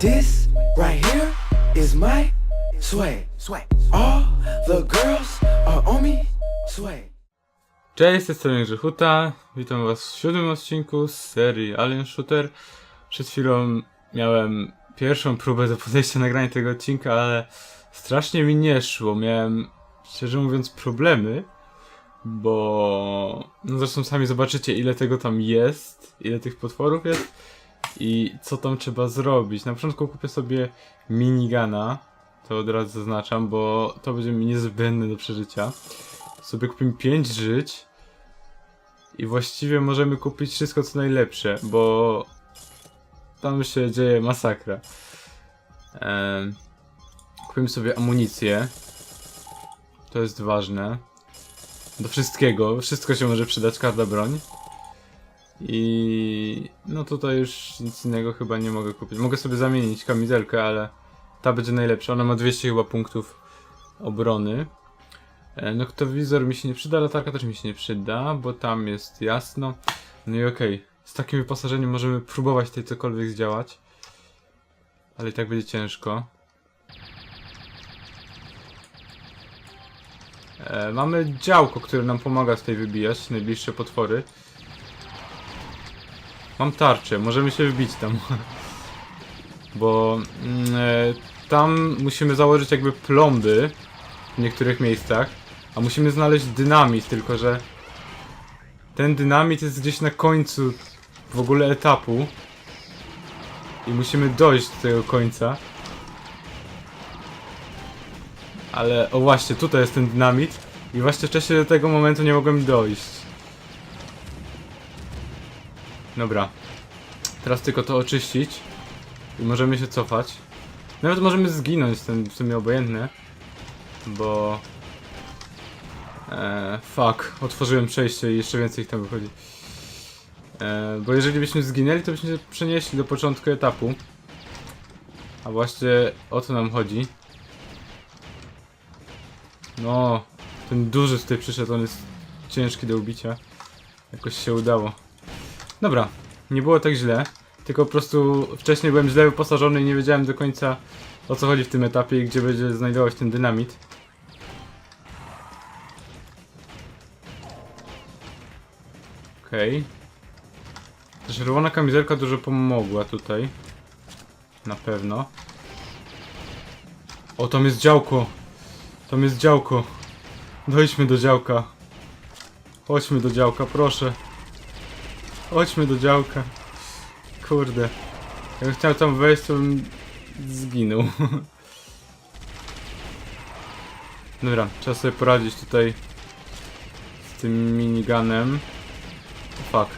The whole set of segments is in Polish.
This right here is my sway. Sway. All the girls are on me. Sway. Cześć, z tej strony Grzechuta. Witam was w siódmym odcinku z serii Alien Shooter. Przed chwilą miałem pierwszą próbę do podejścia nagrania tego odcinka, ale strasznie mi nie szło. Miałem, szczerze mówiąc, problemy, bo no zresztą sami zobaczycie ile tego tam jest, ile tych potworów jest i co tam trzeba zrobić. Na początku kupię sobie minigana, to od razu zaznaczam, bo to będzie mi niezbędne do przeżycia. Sobie kupimy 5 żyć i właściwie możemy kupić wszystko co najlepsze, bo tam się dzieje masakra. Em, kupimy sobie amunicję. To jest ważne. Do wszystkiego. Wszystko się może przydać, każda broń. I no tutaj już nic innego chyba nie mogę kupić. Mogę sobie zamienić kamizelkę, ale ta będzie najlepsza. Ona ma 200 chyba punktów obrony. E, Noktowizor mi się nie przyda, latarka też mi się nie przyda, bo tam jest jasno. No i okej, z takim wyposażeniem możemy próbować tutaj cokolwiek zdziałać. Ale i tak będzie ciężko. E, mamy działko, które nam pomaga tutaj wybijać najbliższe potwory. Mam tarczę, możemy się wbić tam. Bo mm, e, tam musimy założyć jakby plomby w niektórych miejscach, a musimy znaleźć dynamit, tylko że ten dynamit jest gdzieś na końcu w ogóle etapu i musimy dojść do tego końca. Ale, o właśnie, tutaj jest ten dynamit i właśnie wcześniej do tego momentu nie mogłem dojść. Dobra. Teraz tylko to oczyścić i możemy się cofać. Nawet możemy zginąć, ten w sumie obojętne. Bo... Eee, fuck, otworzyłem przejście i jeszcze więcej ich tam wychodzi. Eee, bo jeżeli byśmy zginęli, to byśmy się przenieśli do początku etapu. A właśnie o to nam chodzi. No, ten duży tutaj przyszedł, on jest ciężki do ubicia. Jakoś się udało. Dobra, nie było tak źle. Tylko po prostu wcześniej byłem źle wyposażony i nie wiedziałem do końca o co chodzi w tym etapie i gdzie będzie znajdował się ten dynamit. Okej. Ta czerwona kamizelka dużo pomogła tutaj. Na pewno. O, tam jest działko. Tam jest działko. Dojdźmy do działka. Chodźmy do działka, proszę. Chodźmy do działka. Kurde. Jakbym chciał tam wejść, to bym zginął. Dobra, trzeba sobie poradzić tutaj z tym miniganem. Fuck.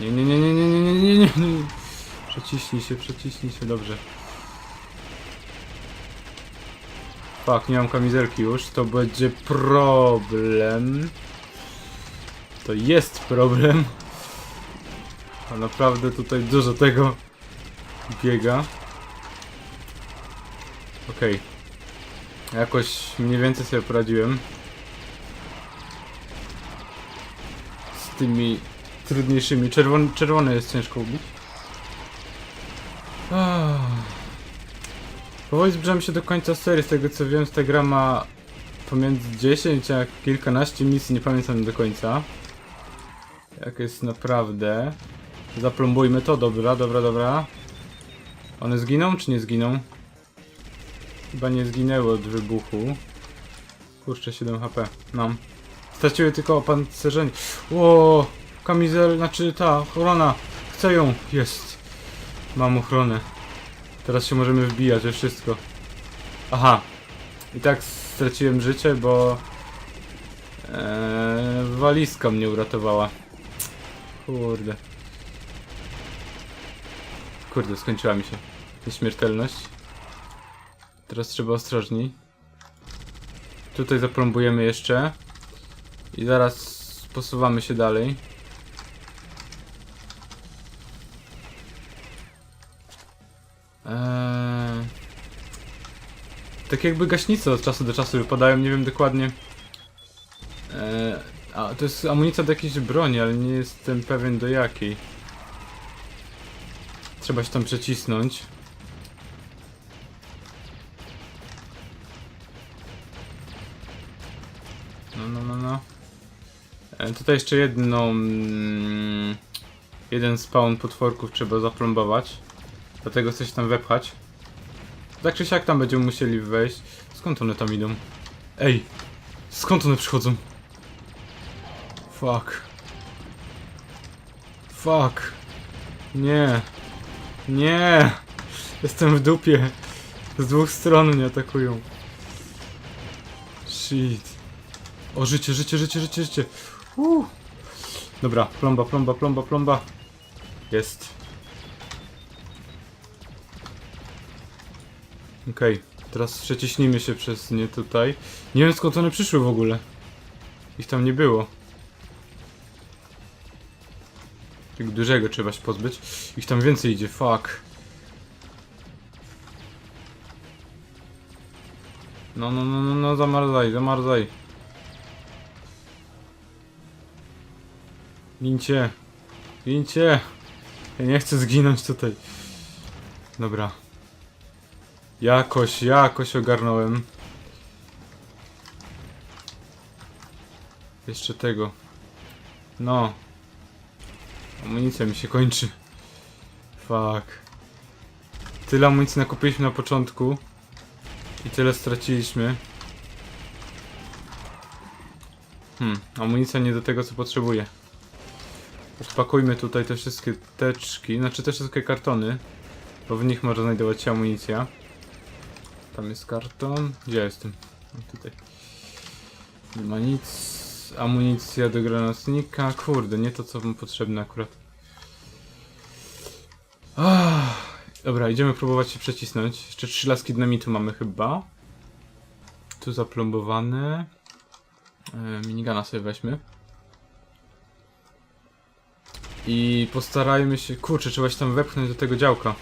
Nie, nie, nie, nie, nie, nie, nie, nie, nie, nie. Przeciśnij się, przeciśnij się, dobrze. Fuck, nie mam kamizelki już, to będzie problem. To jest problem. A naprawdę tutaj dużo tego biega. Okej. Jakoś mniej więcej sobie poradziłem. Z tymi trudniejszymi. Czerwony, jest ciężko ubić. Powoli zbliżamy się do końca serii. Z tego co wiem, ta gra ma pomiędzy 10 a kilkanaście misji, nie pamiętam do końca. Jak jest naprawdę. Zaplombujmy to, dobra, dobra, dobra. One zginą czy nie zginą? Chyba nie zginęły od wybuchu. Puszczę 7 HP. Mam. Straciły tylko opancerzenie. Ło, kamizel, znaczy ta ochrona. Chcę ją. Jest. Mam ochronę. Teraz się możemy wbijać we wszystko. Aha. I tak straciłem życie, bo... Eee, walizka mnie uratowała. Kurde. Kurde, skończyła mi się nieśmiertelność. Teraz trzeba ostrożniej. Tutaj zaplombujemy jeszcze. I zaraz posuwamy się dalej. Eee... Tak jakby gaśnice od czasu do czasu wypadają, nie wiem dokładnie. Eee... A, to jest amunicja do jakiejś broni, ale nie jestem pewien do jakiej. Trzeba się tam przecisnąć. No, no, no, no. E, tutaj jeszcze jedną... Mm, jeden spawn potworków trzeba zaplombować. Dlatego chcę się tam wepchać. Tak czy siak tam będziemy musieli wejść. Skąd one tam idą? Ej! Skąd one przychodzą? Fuck. Fuck. Nie. Nie. Jestem w dupie. Z dwóch stron mnie atakują. Shit. O, życie, życie, życie, życie, życie. Uh. Dobra, plomba, plomba, plomba, plomba. Jest. Okej, teraz przeciśnijmy się przez nie tutaj. Nie wiem skąd one przyszły w ogóle. Ich tam nie było. Tego dużego trzeba się pozbyć. Ich tam więcej idzie, fuck. No, no, no, no, no, zamarzaj, zamarzaj. Gincie. Gincie. Ja nie chcę zginąć tutaj. Dobra. Jakoś, jakoś ogarnąłem. Jeszcze tego. No. Amunicja mi się kończy. Fuck. Tyle amunicji nakupiliśmy na początku. I tyle straciliśmy. Hmm, amunicja nie do tego co potrzebuję. Odpakujmy tutaj te wszystkie teczki, znaczy te wszystkie kartony. Bo w nich może znajdować się amunicja. Tam jest karton. Gdzie ja jestem? O, tutaj. Nie ma nic. Amunicja do granatnika. Kurde, nie to co mi potrzebne akurat. Ah, dobra, idziemy próbować się przecisnąć. Jeszcze trzy laski dynamitu mamy chyba. Tu zaplombowane. E, minigana sobie weźmy. I postarajmy się... Kurczę, trzeba się tam wepchnąć do tego działka.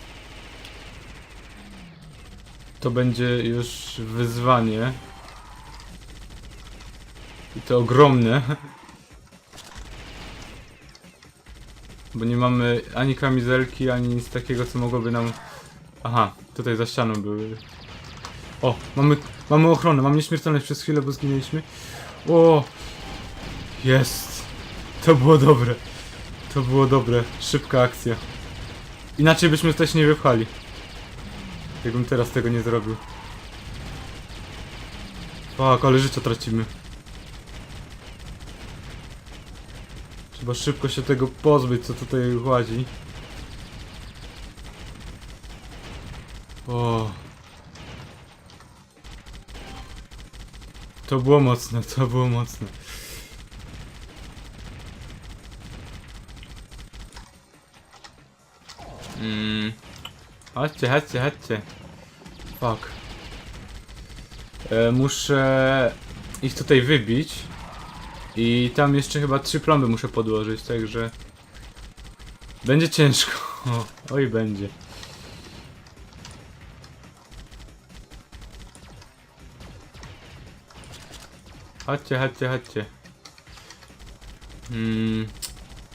To będzie już wyzwanie. I to ogromne. Bo nie mamy ani kamizelki, ani nic takiego, co mogłoby nam... Aha, tutaj za ścianą były. O, mamy, mamy ochronę, mamy nieśmiertelność przez chwilę, bo zginęliśmy. O, jest. To było dobre. To było dobre. Szybka akcja. Inaczej byśmy też nie wypchali. Jakbym teraz tego nie zrobił. Fuck, ale życia tracimy. Trzeba szybko się tego pozbyć, co tutaj łazi. O. To było mocne, to było mocne. Mm. Chodźcie, chodźcie, chodźcie. Fuck. E, muszę ich tutaj wybić. I tam jeszcze chyba trzy plomby muszę podłożyć, także... Będzie ciężko. Oj, będzie. Chodźcie, chodźcie, chodźcie. Mm,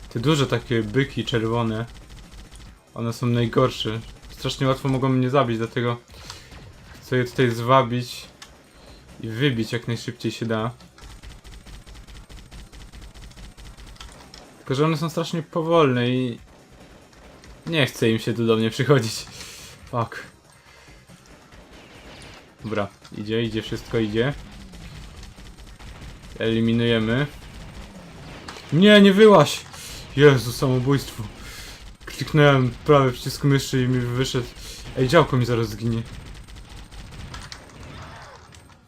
te duże takie byki czerwone. One są najgorsze. Strasznie łatwo mogą mnie zabić, dlatego chcę je tutaj zwabić i wybić jak najszybciej się da. Tylko, że one są strasznie powolne i nie chcę im się tu do mnie przychodzić. Fuck. Dobra, idzie, idzie, wszystko idzie. Eliminujemy. Nie, nie wyłaś! Jezu, samobójstwo. Kliknąłem prawy przycisk myszy i mi wyszedł. Ej, działko mi zaraz zginie.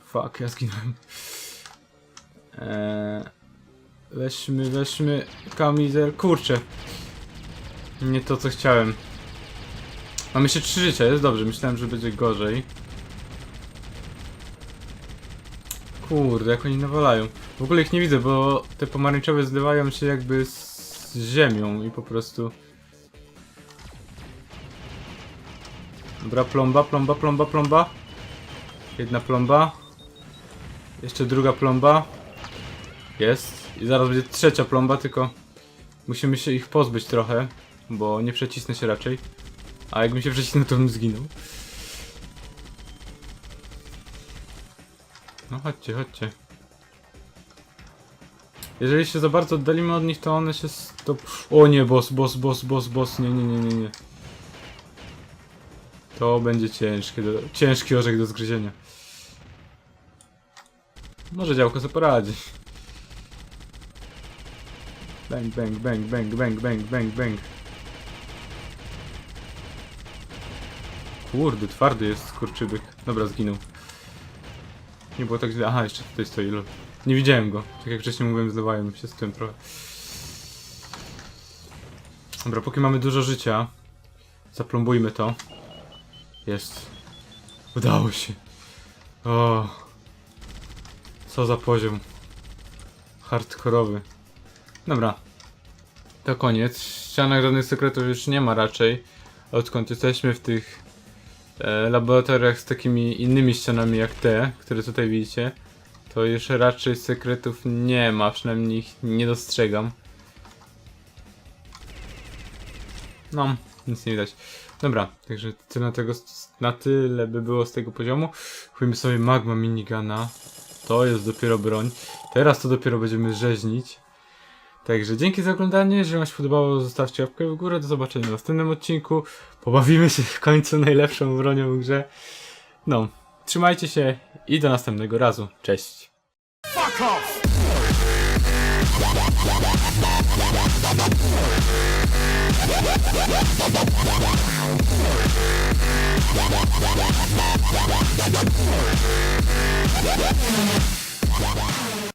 Fuck, ja zginąłem. Eee, weźmy, weźmy kamizel. Kurczę. Nie to, co chciałem. Mam jeszcze trzy życia, jest dobrze. Myślałem, że będzie gorzej. Kurde, jak oni nawalają. W ogóle ich nie widzę, bo te pomarańczowe zlewają się jakby z ziemią i po prostu... Dobra, plomba, plomba, plomba, plomba. Jedna plomba. Jeszcze druga plomba. Jest. I zaraz będzie trzecia plomba, tylko musimy się ich pozbyć trochę, bo nie przecisnę się raczej. A jakbym się przecisnął, to bym zginął. No chodźcie, chodźcie. Jeżeli się za bardzo oddalimy od nich, to one się stop... O nie, boss, boss, boss, boss, boss, nie, nie, nie, nie, nie. To będzie ciężkie do... ciężki orzech do zgryzienia. Może działko sobie poradzi. Bang, bang, bang, bang, bang, bang, bang, bang. Kurde, twardy jest skurczybyk. Dobra, zginął. Nie było tak źle. Aha, jeszcze tutaj stoi lol. Nie widziałem go. Tak jak wcześniej mówiłem, zlewałem się z tym trochę. Dobra, póki mamy dużo życia, zaplombujmy to. Jest. Udało się. O. Co za poziom. Hardkorowy. Dobra. To koniec. W ścianach żadnych sekretów już nie ma raczej. Odkąd jesteśmy w tych e, laboratoriach z takimi innymi ścianami jak te, które tutaj widzicie, to już raczej sekretów nie ma, przynajmniej ich nie dostrzegam. No, nic nie widać. Dobra, także tyle na, tego, na tyle by było z tego poziomu. Chujmy sobie magma minigana. To jest dopiero broń. Teraz to dopiero będziemy rzeźnić. Także dzięki za oglądanie, jeżeli Wam się podobało, zostawcie łapkę w górę, do zobaczenia w następnym odcinku. Pobawimy się w końcu najlepszą bronią w grze. No, trzymajcie się i do następnego razu. Cześć! Fuck off!